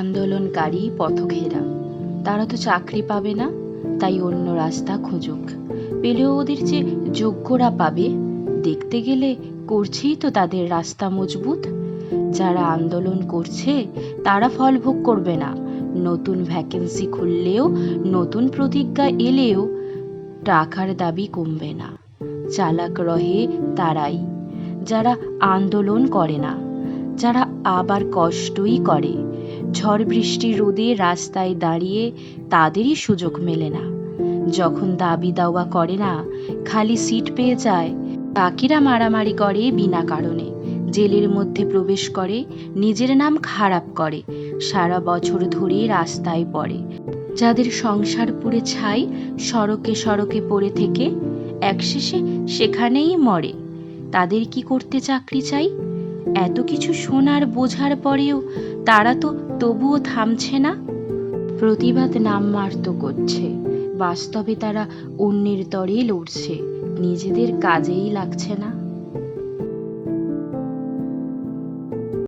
আন্দোলনকারী পথঘেরা। তারা তো চাকরি পাবে না, তাই অন্য রাস্তা খুঁজুক। পেলেও ওদের যে যোগ্যরা পাবে, দেখতে গেলে করছেই তো তাদের রাস্তা মজবুত। যারা আন্দোলন করছে, তারা ফল ভোগ করবে না। নতুন ভ্যাকেন্সি খুললেও, নতুন প্রতিজ্ঞা এলেও টাকার দাবি কমবে না। চালাক রহে তারাই। যারা আন্দোলন করে না, যারা আবার কষ্টই করে ঝড় বৃষ্টি রোদে রাস্তায় দাঁড়িয়ে তাদেরই সুযোগ মেলে না। যখন দাবি দাওয়া করে না, খালি সিট পেয়ে যায় বাকিরা মারামারি করে বিনা কারণে। জেলের মধ্যে প্রবেশ করে, নিজের নাম খারাপ করে, সারা বছর ধরে রাস্তায় পড়ে। যাদের সংসার পুড়ে ছাই, সড়কে সড়কে পড়ে থেকে, একশেষে সেখানেই মরে। তাদের কি করতে চাকরি চাই? এত কিছু শোনার বোঝার পরেও তারা তো তবুও থামছে না? প্রতিবাদ নামমার্ত করছে। বাস্তবে তারা অন্যের তরে লড়ছে। নিজেদের কাজেই লাগছে না।